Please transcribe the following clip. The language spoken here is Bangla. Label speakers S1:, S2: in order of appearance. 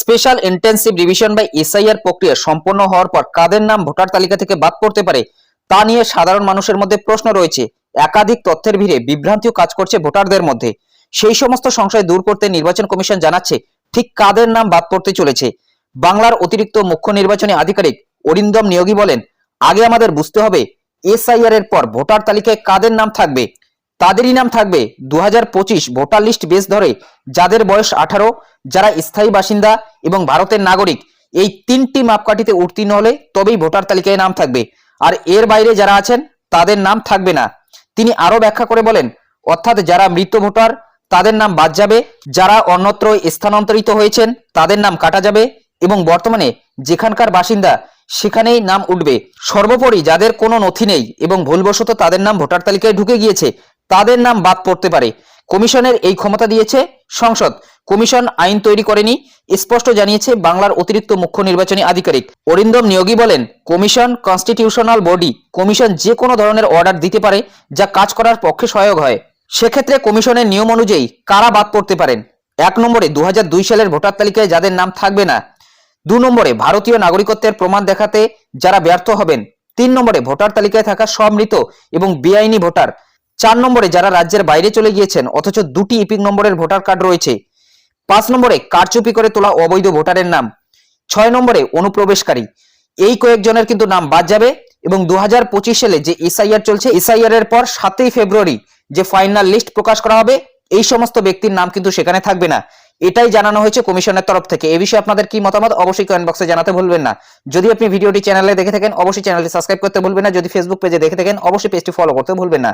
S1: স্পেশাল ইন্টেন্সিভ রিভিশন বা এসআইআর প্রক্রিয়া সম্পন্ন হওয়ার পর কাদের নাম ভোটার তালিকা থেকে বাদ পড়তে পারে, তা নিয়ে সাধারণ মানুষের মধ্যে প্রশ্ন রয়েছে। একাধিক তথ্যের ভিড়ে বিভ্রান্তিও কাজ করছে ভোটারদের মধ্যে। সেই সমস্ত সংশয় দূর করতে নির্বাচন কমিশন জানাচ্ছে, ঠিক কাদের নাম বাদ পড়তে চলেছে। বাংলার অতিরিক্ত মুখ্য নির্বাচনী আধিকারিক অরিন্দম নিয়োগী বলেন, আগে আমাদের বুঝতে হবে, এসআইআর এর পর ভোটার তালিকায় কাদের নাম থাকবে। তাদেরই নাম থাকবে দু হাজার পঁচিশ ভোটার লিস্ট বেস ধরে, যাদের বয়স আঠারো, যারা স্থায়ী বাসিন্দা এবং ভারতের নাগরিক। এই তিনটি মাপকাঠিতে উত্তীর্ণ হলে তবেই ভোটার তালিকায় নাম থাকবে। আর এর বাইরে যারা আছেন, তাদের নাম থাকবে না। তিনি আরও ব্যাখ্যা করে বলেন, অর্থাৎ যারা মৃত ভোটার, তাদের নাম বাদ যাবে। যারা অন্যত্র স্থানান্তরিত হয়েছেন, তাদের নাম কাটা যাবে। এবং বর্তমানে যেখানকার বাসিন্দা, সেখানেই নাম উঠবে। সর্বোপরি যাদের কোনো নথি নেই এবং ভুলবশত তাদের নাম ভোটার তালিকায় ঢুকে গিয়েছে তাদের নাম বাদ পড়তে পারে। কমিশনের এই ক্ষমতা দিয়েছে সংসদ। কমিশন আইন তৈরি করেনি, স্পষ্ট জানিয়েছে বাংলার অতিরিক্ত মুখ্য নির্বাচনী আধিকারিক। অরিন্দম নিয়োগী বলেন, কমিশন কনস্টিটিউশনাল বডি, কমিশন যে কোনো ধরনের অর্ডার দিতে পারে যা কাজ করার পক্ষে সহায়ক হয়। সেক্ষেত্রে কমিশনের নিয়ম অনুযায়ী কারা বাদ পড়তে পারেন? এক নম্বরে দু হাজার দুই সালের ভোটার তালিকায় যাদের নাম থাকবে না। দু নম্বরে ভারতীয় নাগরিকত্বের প্রমাণ দেখাতে যারা ব্যর্থ হবেন। তিন নম্বরে ভোটার তালিকায় থাকা সব মৃত এবং বেআইনি ভোটার। চার নম্বরে যারা রাজ্যের বাইরে চলে গিয়েছেন, অথচ দুটি ইপিক নম্বরের ভোটার কার্ড রয়েছে, পাঁচ নম্বরে কারচুপি করে তোলা অবৈধ ভোটারের নাম, ছয় নম্বরে অনুপ্রবেশকারী। এই কয়েকজনের কিন্তু নাম বাদ যাবে এবং দু হাজার পঁচিশ সালে যে এসআইআর চলছে, এসআইআর এর পর সাতই ফেব্রুয়ারি যে ফাইনাল লিস্ট প্রকাশ করা হবে, এই সমস্ত ব্যক্তির নাম কিন্তু সেখানে থাকবে না। এটাই জানানো হয়েছে কমিশনের তরফ থেকে। এ বিষয়ে আপনাদের কি মতামত অবশ্যই কমেন্ট বক্সে জানাতে ভুলবেন না। যদি আপনি ভিডিওটি চ্যানেলে দেখে থাকেন, অবশ্যই চ্যানেলটি সাবস্ক্রাইব করতে ভুলবেন না। যদি ফেসবুক পেজে দেখে থাকেন, অবশ্যই পেজটি ফলো করতে ভুলবেন না।